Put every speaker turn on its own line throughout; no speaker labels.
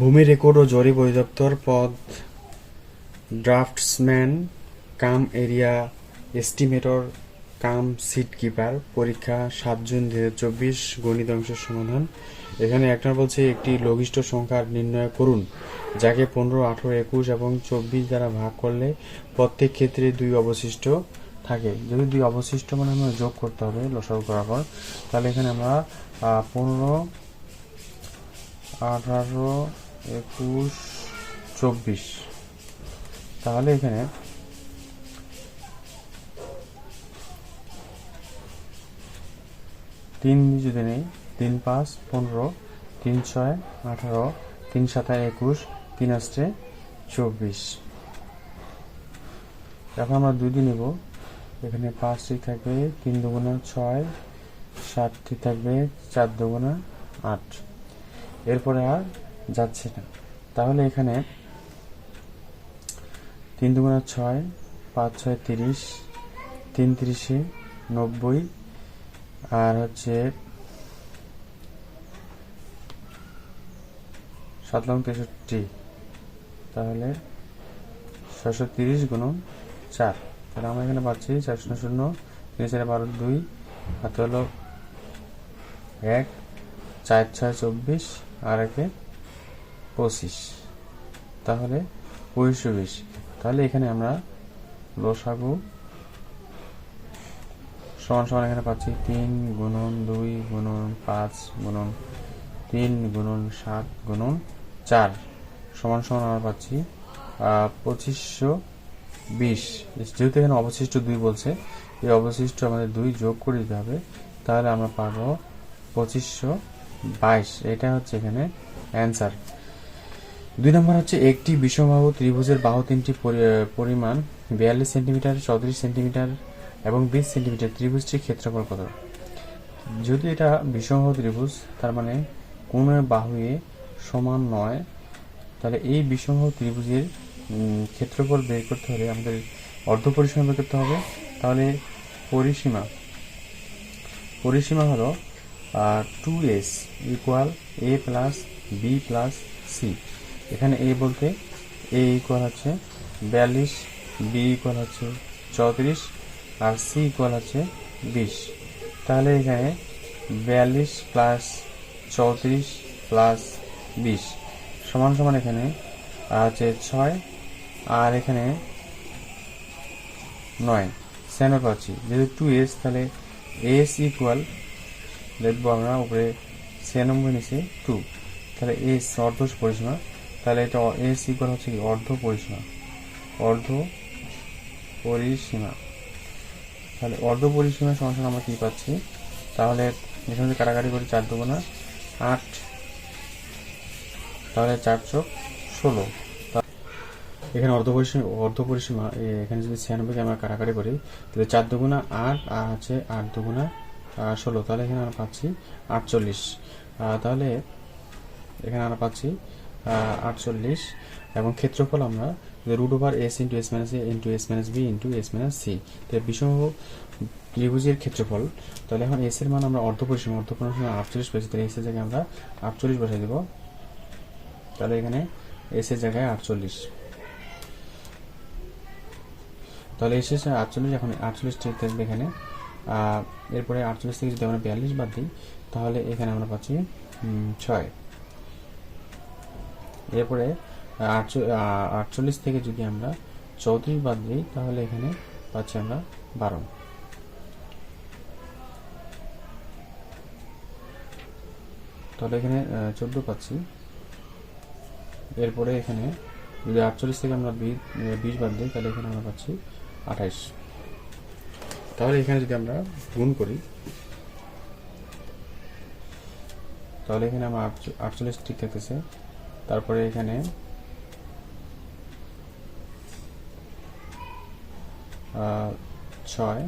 ভূমি রেকর্ড ও জরিপ অধিদপ্তর পদ draftsman, cum area estimator, cum seat keeper, পরীক্ষা সাত জুন দু হাজার চব্বিশ, গণিত অংশের সমাধান। এখানে একটা বলছে একটি লঘিষ্ঠ সংখ্যা নির্ণয় করুন, যাকে পনেরো, আঠেরো, একুশ এবং চব্বিশ দ্বারা ভাগ করলে প্রত্যেক ক্ষেত্রে দুই অবশিষ্ট থাকে। যদি দুই অবশিষ্ট মানে আমরা যোগ করতে হবে লসাগু করার পর, তাহলে এখানে আমরা পনেরো, আঠারো একুশ, চব্বিশ। তাহলে এখানে তিন যদি নেই, তিন পাঁচ, পনেরো, তিন ছয়, আঠারো, তিন সাতায় একুশ, তিন আষ্টে চব্বিশ। এখন আমরা দুই নেব। এখানে পাঁচটি থাকবে তিন দুগুণা ছয় সাতটি থাকবে চার দুগুণা আট। এরপরে আর যাচ্ছে না। তাহলে এখানে তিন দুগুণা ছয়, পাঁচ ছয় তিরিশ, তিন তিরিশে নব্বই, আর হচ্ছে সাত লং তেষট্টি। তাহলে ছশো তিরিশ গুণন চার। তাহলে আমরা এখানে পাচ্ছি চার শূন্য শূন্য তিন চারে বারো দুই হাতে হলো এক, চার ছয় চব্বিশ, আর একে পঁচিশ। তাহলে পঁয়ষো বিশ তাহলে এখানে আমরা লসাগু সমান সমান এখানে পাচ্ছি তিন গুণন দুই গুণন পাঁচ গুণন তিন গুণন সাত গুণন চার। সমান সমান আমরা পাচ্ছি পঁচিশশো বিশ। যেহেতু এখানে অবশিষ্ট দুই বলছে, এই অবশিষ্ট আমাদের দুই যোগ করে দিতে হবে, তাহলে আমরা পাবো পঁচিশশো বাইশ। এটা হচ্ছে এখানে অ্যান্সার দুই নম্বর হচ্ছে একটি বিষমবাহু ত্রিভুজের বাহু তিনটি পরি- পরিমাণ, বিয়াল্লিশ সেন্টিমিটার, চৌত্রিশ সেন্টিমিটার এবং বিশ সেন্টিমিটার। ত্রিভুজটির ক্ষেত্রফল কত? যদি এটা বিষমবাহু ত্রিভুজ, তার মানে কোন বাহুয়ে সমান নয়, তাহলে এই বিষমবাহু ত্রিভুজের ক্ষেত্রফল বের করতে হলে আমাদের অর্ধ পরিসীমা বের করতে হবে। তাহলে পরিসীমা পরিসীমা হলো two s equal a plus b plus c এখানে এ বলতে এ ইকুয়াল হচ্ছে বিয়াল্লিশ, বি ইকুয়াল হচ্ছে চৌত্রিশ, আর সি ইকুয়াল হচ্ছে বিশ। তাহলে এখানে বিয়াল্লিশ প্লাস চৌত্রিশ প্লাস বিশ। সমান সমান এখানে আছে ছয়, আর এখানে নয়। সেভেন পাচ্ছি। যেহেতু টু এস তাহলে এস ইকুয়াল দেখব আমরা উপরে ছিয়ানব্বই নিচে টু তাহলে এস অর্ধ পরিসীমা তাহলে এটা এস ইকুয়াল হচ্ছে কি? অর্ধ পরিসীমা। অর্ধ পরিসীমা। তাহলে অর্ধ পরিসীমা সমান আমরা কি পাচ্ছি? তাহলে এখানে যদি কাটাকাটি করি চার দুগুণা আট, তাহলে চার চোখ ষোলো। এখানে অর্ধ পরিসীমা অর্ধ পরিসীমা এখানে যদি ছিয়ানব্বইকে আমরা কাটাকাটি করি, তাহলে চার দুগুণা আট আর হচ্ছে আট দুগুণা ষোলো। তাহলে এখানে আমরা পাচ্ছি আটচল্লিশ। তাহলে এখানে আমরা পাচ্ছি আটচল্লিশ। এবং ক্ষেত্রফল আমরা root over s into s minus a into s minus b into s minus c তাহলে বিষম ত্রিভুজের ক্ষেত্রফল। তাহলে এখন এস এর মান আমরা অর্ধ পরিসীমা অর্ধ পরিসীমা আটচল্লিশ পেয়েছি, তাহলে এস এর জায়গায় আমরা আটচল্লিশ বসাই দেবো। তাহলে এখানে এস এর জায়গায় আটচল্লিশ। তাহলে এস আটচল্লিশ, এখন আটচল্লিশ থাকবে এখানে। এরপরে আটচল্লিশ থেকে যদি আমরা বিয়াল্লিশ বাদ দিই, তাহলে এখানে আমরা পাচ্ছি ছয়। এরপরে আটচ- আটচল্লিশ থেকে যদি আমরা চৌত্রিশ বাদ দিই, তাহলে এখানে পাচ্ছি আমরা বারো। তাহলে এখানে চোদ্দ পাচ্ছি। এরপরে এখানে যদি আটচল্লিশ থেকে আমরা বিশ বাদ দিই, তাহলে এখানে আমরা পাচ্ছি আঠাইশ। তাহলে এখানে যদি আমরা গুণ করি, তাহলে এখানে আমার আটচ- আটচল্লিশ ঠিক থাকতেছে। তারপরে এখানে ছয়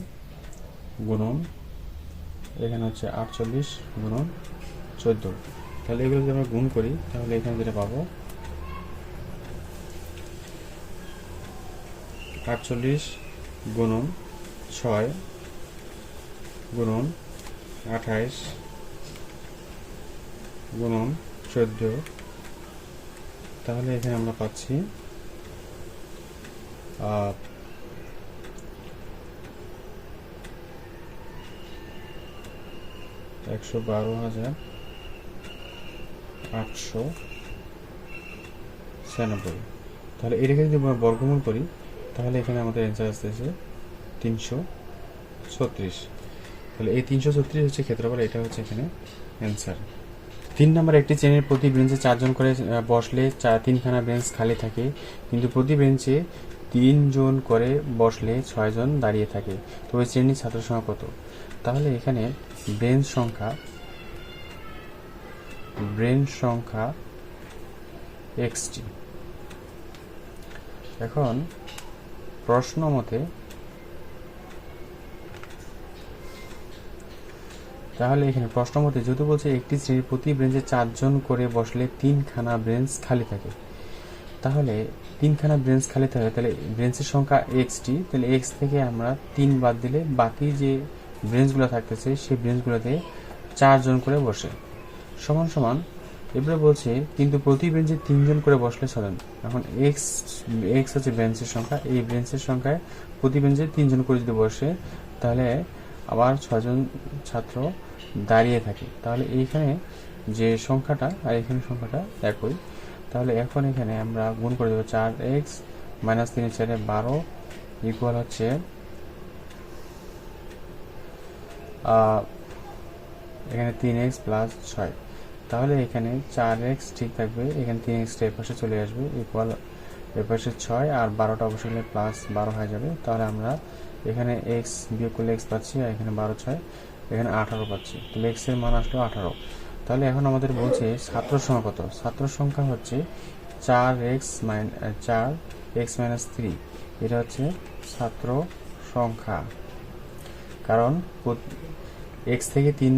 গুণন, এখানে হচ্ছে আটচল্লিশ গুণন চোদ্দ। তাহলে এগুলো যদি আমরা গুণ করি, তাহলে এখানে যেটা পাবো? আটচল্লিশ গুণন ছয় গুণন আঠাইশ গুণন চোদ্দ তাহলে এখানে আমরা পাচ্ছি একশো বারো হাজার আটশো ছিয়ানব্বই। তাহলে এটাকে যদি আমরা বর্গমূল করি, তাহলে এখানে আমাদের অ্যান্সার আসতেছে তিনশো ছত্রিশ। তাহলে এই তিনশো ছত্রিশ হচ্ছে ক্ষেত্রফল, এটা হচ্ছে এখানে অ্যান্সার তিন নম্বর একটি শ্রেণির প্রতি বেঞ্চে চারজন করে বসলে চার তিনখানা বেঞ্চ খালি থাকে। কিন্তু প্রতি বেঞ্চে তিনজন করে বসলে ছয়জন দাঁড়িয়ে থাকে। তো ওই শ্রেণির ছাত্র সংখ্যা কত? তাহলে এখানে বেঞ্চ সংখ্যা ব্রেঞ্চ সংখ্যা এক্সটি। এখন প্রশ্ন মতে তাহলে এখানে প্রশ্ন মতে যেহেতু বলছে একটি শ্রেণির প্রতি ব্রেঞ্চে চারজন করে বসলে তিনখানা বেঞ্চ খালি থাকে। তাহলে তিনখানা বেঞ্চ খালি থাকে, তাহলে বেঞ্চের সংখ্যা এক্সটি তাহলে এক্স থেকে আমরা তিন বাদ দিলে বাকি যে বেঞ্চগুলো থাকতেছে, সেই বেঞ্চগুলোতে চারজন করে বসে। সমান সমান, এবারে বলছে, কিন্তু প্রতি বেঞ্চে তিনজন করে বসলে চলেন এখন এক্স এক্স হচ্ছে বেঞ্চের সংখ্যা, এই বেঞ্চের সংখ্যায় প্রতি বেঞ্চে তিনজন করে যদি বসে, তাহলে আবার ছজন ছাত্র দাঁড়িয়ে থাকে। তাহলে এইখানে যে সংখ্যাটা আর এখানে সংখ্যাটা একই, তাহলে এখন এখানে আমরা গুণ করে দেবো চার এক্স মাইনাস তিন চারে বারো ইকুয়াল হচ্ছে এখানে তিন এক্স প্লাস ছয়। তাহলে এখানে চার এক্স ঠিক থাকবে, এখানে তিন এক্সটা এপাশে চলে আসবে ইকুয়াল এপাশে ছয় আর বারোটা অবশ্যই প্লাস বারো হয়ে যাবে। তাহলে আমরা এখানে এক্স বিয়োগ করলে এক্স পাচ্ছি আর এখানে বারো ছয়। এখানে আঠারো পাচ্ছি। তাহলে এক্সের মান আসলো আঠারো। তাহলে এখন আমাদের বলছে ছাত্র সংখ্যা কত? ছাত্র সংখ্যা হচ্ছে চার এক্স মাইন চার এক্স মাইনাস থ্রি। এটা হচ্ছে ছাত্র সংখ্যা। কারণ এক্স থেকে তিন,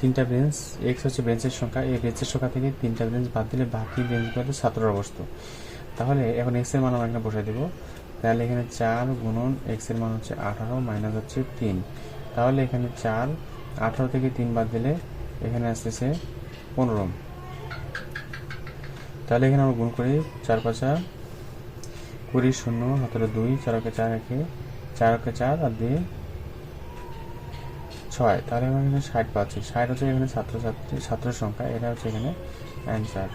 তিনটা বেঞ্চ এক্স হচ্ছে বেঞ্চের সংখ্যা। এই বেঞ্চের সংখ্যা থেকে তিনটা বেঞ্চ বাদ দিলে বাকি বেঞ্চগুলোতে ছাত্ররা বসতো তাহলে এখন এক্সের মান আমরা এখানে বসাই দেবো। তাহলে এখানে চার গুণন এক্সের মান হচ্ছে আঠারো, মাইনাস হচ্ছে তিন। তাহলে এখানে চার, আঠারো থেকে তিন বাদ দিলে এখানে আসতেছে পনেরো। তাহলে এখানে আমরা গুণ করি চার পাঁচা কুড়ি শূন্য, হাতের দুই, চার ওকে চার একে, চার ওকে চার আর দুই, ছয়। তাহলে আমরা এখানে ষাট পাচ্ছি। ষাট হচ্ছে এখানে ছাত্রছাত্রী ছাত্র সংখ্যা, এটা হচ্ছে এখানে অ্যান্সার